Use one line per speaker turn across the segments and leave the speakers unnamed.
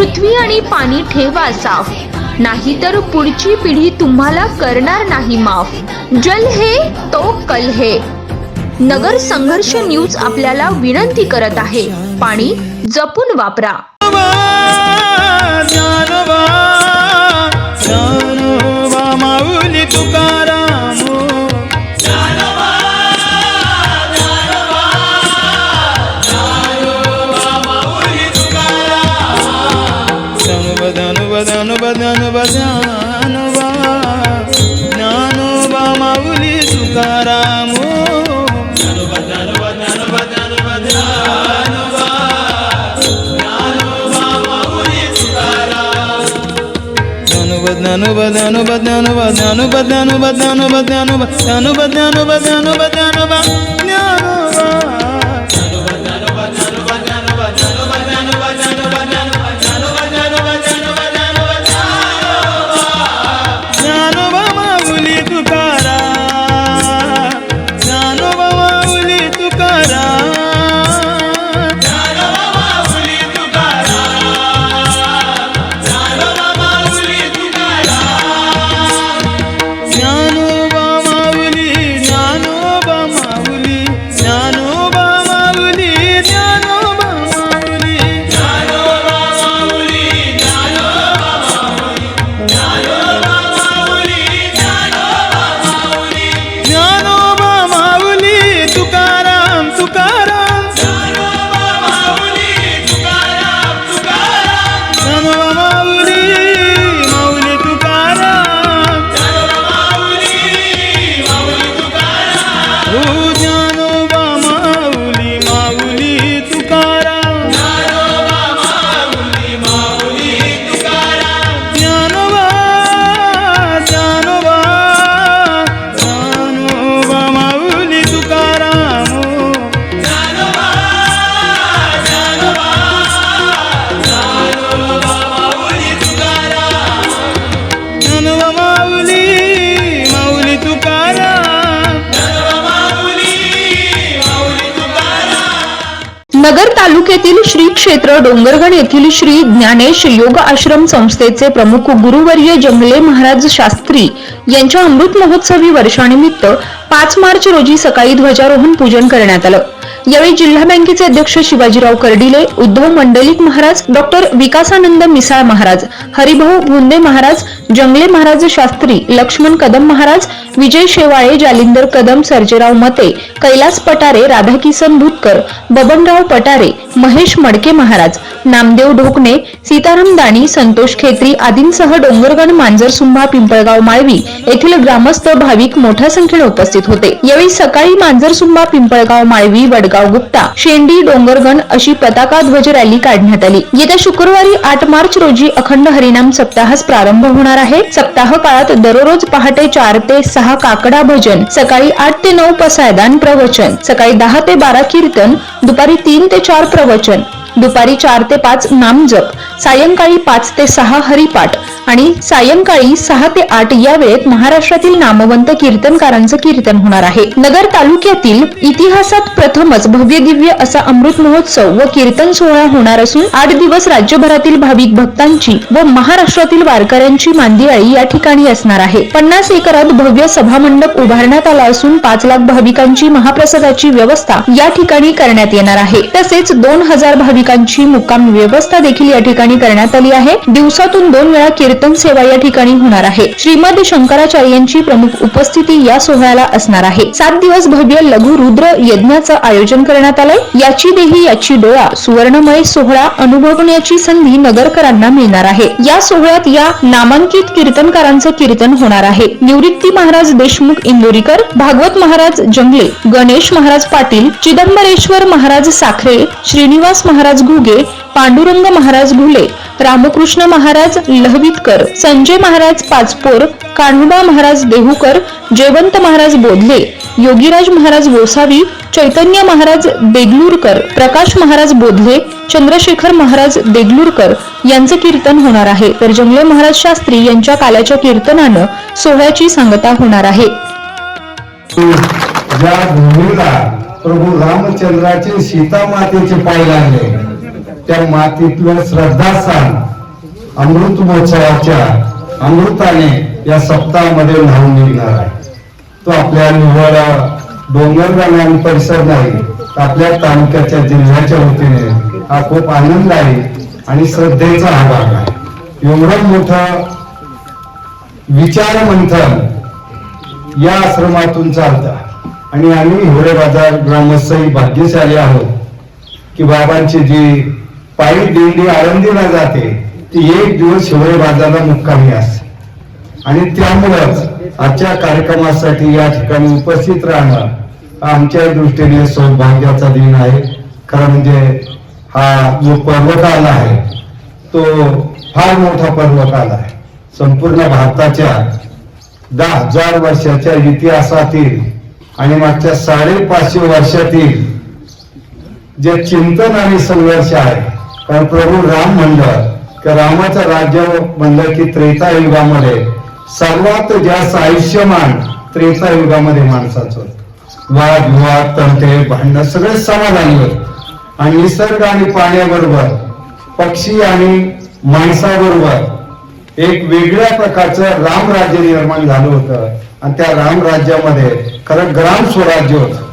पृथ्वी आणि पाणी ठेवा साफ. नाहीतर पुढची पिढी तुम्हाला करणार नाही माफ. जल हे तो कल हे. नगर संघर्ष न्यूज आपल्याला विनंती करत आहे. पाणी जपून वापरा.
ज्ञानोबा ज्ञानोबा माऊली ಧನು ಬದನು ಬದನು ಬದನು ಬದನು ಬದನು ಬದನು ಬದನು ಬದನು ಬದನು ಬದನು
ಬದನು तालुक्यातील श्री क्षेत्र डोंगरगड येथील श्री ज्ञानेश योग आश्रम संस्थेचे प्रमुख गुरुवर्य जंगले महाराज शास्त्री यांच्या अमृत महोत्सवी वर्षानिमित्त पाच मार्च रोजी सकाळी ध्वजारोहण पूजन करण्यात आलं. यावेळी जिल्हा बँकेचे अध्यक्ष शिवाजीराव कर्डिले उद्धव मंडलिक महाराज डॉक्टर विकासानंद मिसाळ महाराज हरिभाऊ भुंदे महाराज जंगले महाराज शास्त्री लक्ष्मण कदम महाराज विजय शेवाळे जालिंदर कदम सर्जेराव मते कैलास पटारे राधाकिसन भुतकर बबनराव पटारे महेश मडके महाराज नामदेव ढोकणे सीताराम दाणी संतोष खेत्री आदींसह डोंगरगण मांजरसुंभा पिंपळगाव माळवी येथील ग्रामस्थ भाविक मोठ्या संख्येने उपस्थित होते. यावेळी सकाळी मांजरसुंभा पिंपळगाव माळवी वडगाव गुप्ता. शेंडी डोंगरगण अशी पताका ध्वज रॅली काढण्यात आली. येत्या शुक्रवारी आठ मार्च रोजी अखंड हरिनाम सप्ताहास प्रारंभ होणार आहे. सप्ताह काळात दररोज पहाटे चार ते सहा काकडा भजन सकाळी आठ ते नऊ पसायदान प्रवचन सकाळी दहा ते बारा कीर्तन दुपारी तीन ते चार प्रवचन दुपारी चार ते पाच नामजप सायंकाळी पाच ते सहा हरिपाठ आणि सायंकाळी सहा ते आठ या वेळेत महाराष्ट्रातील नामवंत कीर्तनकारांचं कीर्तन होणार आहे. नगर तालुक्यातील इतिहासात प्रथमच भव्य दिव्य असा अमृत महोत्सव व कीर्तन सोहळा होणार असून आठ दिवस राज्यभरातील भाविक भक्तांची व महाराष्ट्रातील वारकऱ्यांची मांदियाळी या ठिकाणी असणार आहे. पन्नास एकरात भव्य सभामंडप उभारण्यात आला असून पाच लाख भाविकांची महाप्रसादाची व्यवस्था या ठिकाणी करण्यात येणार आहे. तसेच दोन हजार भाविकांची मुक्काम व्यवस्था देखील या ठिकाणी करण्यात आली आहे. दिवसातून दोन वेळा कीर्तन कीर्तन सेवा या ठिकाणी होणार आहे. श्रीमद शंकराचार्यांची प्रमुख उपस्थिती या सोहळ्याला असणार आहे. सात दिवस भव्य लघु रुद्र यज्ञाचं आयोजन करण्यात आलंय. याची देही याची डोळा सुवर्णमय सोहळा अनुभवण्याची संधी नगरकरांना मिळणार आहे. या सोहळ्यात या नामांकित कीर्तनकारांचं कीर्तन होणार आहे. निवृत्ती महाराज देशमुख इंदोरीकर भागवत महाराज जंगले गणेश महाराज पाटील चिदंबरेश्वर महाराज साखरे श्रीनिवास महाराज घुगे पांडुरंग महाराज घुले रामकृष्ण महाराज लहवितकर संजय महाराज पाचपोर कान्होबा महाराज देहूकर जयवंत महाराज बोधले योगीराज महाराज गोसावी चैतन्य महाराज देगलूरकर प्रकाश महाराज बोधले चंद्रशेखर महाराज देगलूरकर यांचे कीर्तन होणार आहे. तर जंगले महाराज शास्त्री यांच्या काल्याच्या कीर्तनानं सोहळ्याची सांगता होणार आहे.
प्रभू रामचंद्राचे सीता मातेचे पाय लागले त्या मातीतलं श्रद्धास्थान अमृत महोत्सवाच्या अमृताने या सप्ताहामध्ये न्हावून निघणार आहे. तो आपल्या निव्वळ डोंगर परिसर नाही आपल्या तालुक्याच्या जिल्ह्याच्या वतीने हा खूप आनंद आहे आणि श्रद्धेचा हा भाग आहे. एवढं मोठं विचार मंथन या आश्रमातून चालतं. आणि आम्ही हिवरे बाजार ग्रामस्थही भाग्यशाली आहोत की बाबांची जी पायी दिंडी आळंदीला जाते ती एक दिवस हिवरे बाजारला मुक्कामी असते. आणि त्यामुळंच आजच्या कार्यक्रमासाठी या ठिकाणी उपस्थित राहणं हा आमच्या दृष्टीने सौभाग्याचा दिन आहे. खरं म्हणजे हा जो पर्वकाल आहे तो फार मोठा पर्वकाल आहे. संपूर्ण भारताच्या दहा हजार वर्षाच्या इतिहासातील आणि मागच्या साडेपाचशे वर्षातील जे चिंतन आणि संघर्ष आहे कारण प्रभू राम म्हणलं की रामाचं राज्य म्हणलं की त्रेता युगामध्ये सर्वात जास्त आयुष्यमान त्रेता युगामध्ये माणसाचं. वाद विवाद तंटे भांडणं सगळे समाधानी होत आणि निसर्ग आणि पाण्याबरोबर पक्षी आणि माणसाबरोबर एक वेगळ्या प्रकारचं राम राज्य निर्माण झालं होतं आणि त्या राम राज्यामध्ये खरं ग्राम स्वराज्य होतं.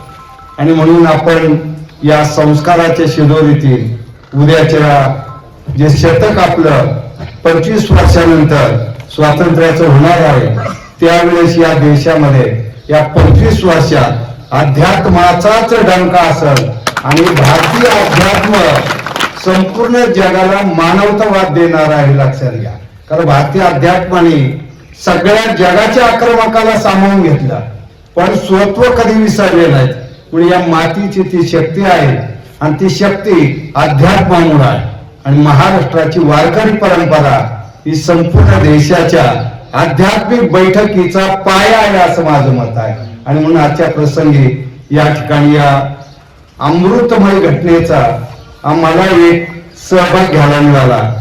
आणि म्हणून आपण या संस्काराच्या शिदोरीतील उद्याच्या जे शतक आपलं पंचवीस वर्षानंतर स्वातंत्र्याचं होणार आहे त्यावेळेस या देशामध्ये या पंचवीस वर्षात अध्यात्माचाच डंका असल आणि भारतीय अध्यात्म संपूर्ण जगाला मानवतावाद देणार आहे लक्षात घ्या. कारण भारतीय अध्यात्माने सगळ्या जगाच्या आक्रमकाला सामावून घेतलं. पण स्वत्व कधी विसरले नाहीत. म्हणजे या मातीची ती शक्ती आहे आणि ती शक्ती अध्यात्मामुळे आहे. आणि महाराष्ट्राची वारकरी परंपरा ही संपूर्ण देशाच्या आध्यात्मिक बैठकीचा पाया आहे असं माझं मत आहे. आणि म्हणून आजच्या प्रसंगी या ठिकाणी या अमृतमय घटनेचा आम्हाला एक सहभाग घ्यायला मिळाला.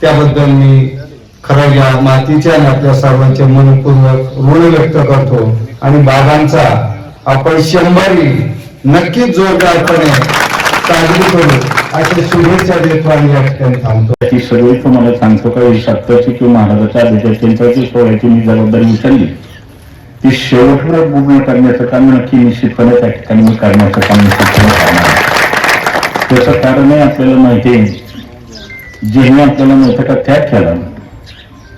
त्याबद्दल मी खरं या मातीच्या आणि आपल्या सर्वांचे मनपूर्वक ऋण व्यक्त करतो. आणि बाबांचा आपण शंभरी नक्कीच जोरदारपणे साजरी करू अशा शुभेच्छा देतो आणि या ठिकाणी थांबतो.
ती सगळी तुम्हाला सांगतो का सत्ताची किंवा महाराजाच्या अभिजात्यांची सोहळ्याची मी जबाबदारी उचलली ती शेवटवर पूर्ण करण्याचं काम नक्की निश्चितपणे त्या ठिकाणी मी करण्याचं काम निश्चितपणे करणार त्याचं कारणही आपल्याला माहिती आहे जेव्हा आपल्याला माहिती का त्या केलं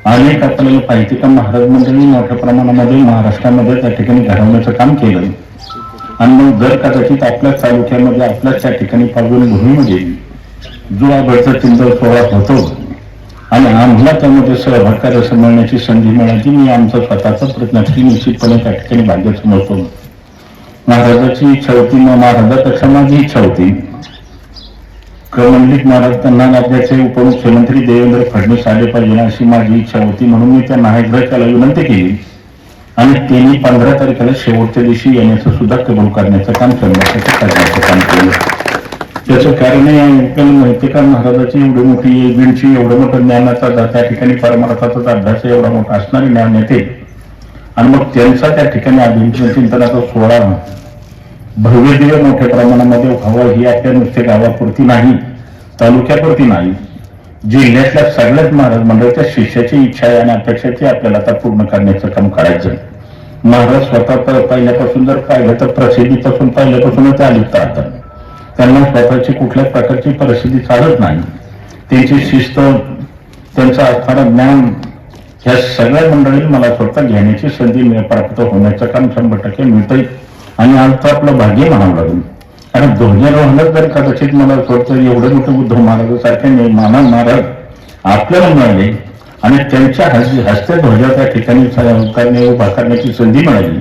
अनेक आपल्याला पाहिजे का महाराज मंडळी मोठ्या प्रमाणामध्ये महाराष्ट्रामध्ये त्या ठिकाणी घडवण्याचं काम केलं. आणि मग जर कदाचित आपल्याच तालुक्यामध्ये आपल्याच त्या ठिकाणी फाल्गुन भूमीमध्ये जो आबडचा चिंतन सोहळा होतो आणि आम्हाला त्यामध्ये सहभाग करायचं मिळण्याची संधी मिळाली मी आमचा स्वतःचा प्रयत्न की निश्चितपणे त्या ठिकाणी भाग्य समजतो महाराजाची इच्छा होती मग महाराजापेक्षा माझी इच्छा होती. मंडलिक महाराज त्यांना राज्याचे उपमुख्यमंत्री देवेंद्र फडणवीस आले पाहिजे अशी माझी इच्छा होती म्हणून मी त्या नायकराजाला विनंती केली. आणि त्यांनी पंधरा तारखेला शेवटच्या दिवशी येण्याचं सुद्धा कबूल करण्याचं काम करण्यासाठी करण्याचं काम केलं. त्याचं कारण आहे आपल्याला माहिती का महाराजाची एवढी मोठी बीडची एवढं मोठं ज्ञानाचा त्या ठिकाणी परमार्थाचा अभ्यास एवढा मोठा असणारे ज्ञान येते आणि मग त्यांचा त्या ठिकाणी अभिनय चिंतनाचा सोहळा भव्य दिव्य मोठ्या प्रमाणामध्ये व्हावं ही आपल्या नुसते गावापुरती नाही तालुक्यापुरती नाही. जिल्ह्यातल्या सगळ्याच महाराज मंडळाच्या शिष्याची इच्छा आहे आणि अपेक्षाची आपल्याला आता पूर्ण करण्याचं काम करायचं महाराज स्वतः पहिल्यापासून जर पाहिलं तर प्रसिद्धीपासून पहिल्यापासूनच आलिप्त राहतात त्यांना स्वतःची कुठल्याच प्रकारची परिस्थिती चालत नाही. त्यांची शिस्त त्यांचं असणारं ज्ञान ह्या सगळ्या मंडळी मला स्वतः घेण्याची संधी प्राप्त होण्याचं काम शंभर टक्के मिळतंय. आणि आज तर आपलं भाग्य म्हणावं लागेल. आणि ध्वजारोहणात जर कदाचित मला स्वतः एवढं मोठं बुद्ध महाराजासारखे नाही. मानव महाराज आपल्याला मिळाले आणि त्यांच्या हस- हस्ते ध्वजा त्या ठिकाणी करणे उभा करण्याची संधी मिळाली.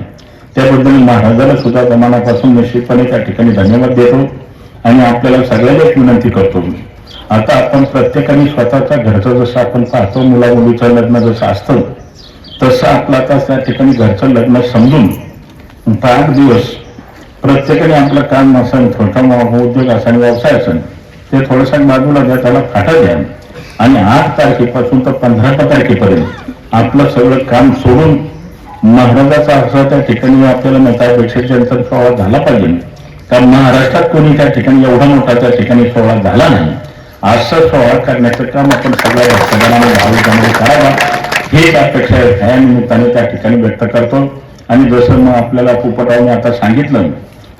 त्याबद्दल महाराजाला सुद्धा मनापासून निश्चितपणे त्या ठिकाणी धन्यवाद देतो आणि आपल्याला सगळ्याला एक विनंती करतो आता आपण प्रत्येकाने स्वतःच्या घरचं जसं आपण पाहतो मुला मुलीचं लग्न जसं असतं तसं आपलं आता त्या ठिकाणी घरचं लग्न समजून पाच दिवस प्रत्येकाने आपलं काम असेल छोटा उद्योग उद्योग असेल व्यवसाय असेल ते थोडंसं बाजूला द्या त्याला फाटा द्या आणि आठ तारखेपासून तर पंधरा तारखेपर्यंत आपलं सगळं काम सोडून महाराजाचा असं त्या ठिकाणी आपल्याला मतापेक्षा जनता सोहळा झाला पाहिजे कारण महाराष्ट्रात कोणी त्या ठिकाणी एवढा मोठा त्या ठिकाणी सोहळा झाला नाही. असं सोहळा करण्याचं काम आपण सगळ्या सगळ्यांना भाविकांमध्ये करावा. हेच अपेक्षा ह्या निमित्ताने त्या ठिकाणी व्यक्त करतो. आणि जसं मग आपल्याला पोपटावने आता सांगितलं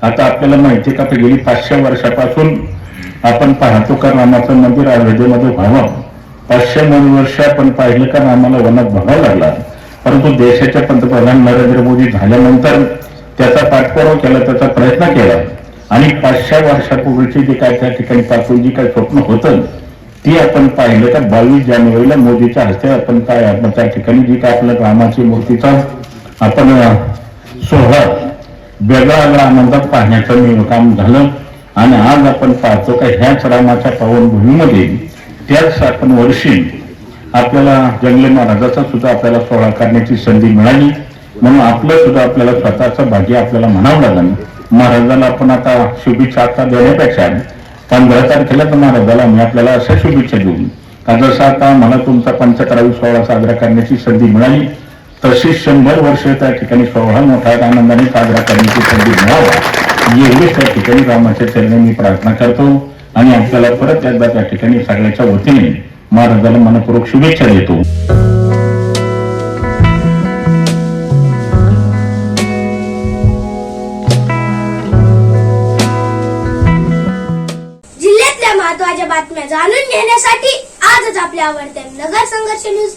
आता आपल्याला माहिती का गेली पाचशे वर्षापासून आपण पाहतो का रामाचं मंदिर अयोध्येमध्ये व्हावं. पाचशे वर्ष आपण पाहिलं का रामाला वनात बघावं लागला. परंतु देशाच्या पंतप्रधान नरेंद्र मोदी झाल्यानंतर त्याचा पाठपुरावा केला त्याचा प्रयत्न केला. आणि पाचशे वर्षापूर्वीची जी काय त्या ठिकाणी पासून जी काय स्वप्न होतं ती आपण पाहिलं तर बावीस जानेवारीला मोदीच्या हस्ते आपण काय त्या ठिकाणी जी काय आपल्या रामाची मूर्तीचा आपण सोहळा वेगळा वेगळा आनंदात पाहण्याचं मी काम झालं. आणि आज आपण पाहतो का ह्याच रामाच्या पावनभूमीमध्ये त्याच आपण वर्षी आपल्याला जंगले महाराजाचा सुद्धा आपल्याला सोहळा करण्याची संधी मिळाली. म्हणून आपलं सुद्धा आपल्याला स्वतःचा भाग्य आपल्याला म्हणावं लागेल. महाराजाला आपण आता शुभेच्छा आता देण्यापेक्षा पंधरा तारखेला तर महाराजाला मी आपल्याला अशा शुभेच्छा देऊ. का जसं आता मला तुमचा पंचकरावी सोहळा साजरा करण्याची संधी मिळाली तसे शंभर वर्ष त्या ठिकाणी सोहळा मोठा आनंदाने साजरा करण्याची संधी मिळावा एवढीच त्या ठिकाणी रामाच्या चरणी मी प्रार्थना करतो. आणि आपल्याला परत एकदा त्या ठिकाणी सगळ्याच्या वतीने महाराजाला मनपूर्वक शुभेच्छा देतो.
जिल्ह्यातल्या महत्त्वाच्या बातम्या जाणून घेण्यासाठी आजच आपल्या आवडत्या नगर संघर्ष न्यूज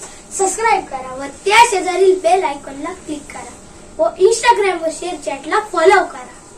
करा व त्या शेजारील बेल आयकॉनला क्लिक करा व इंस्टाग्राम व शेअर चॅटला फॉलो करा.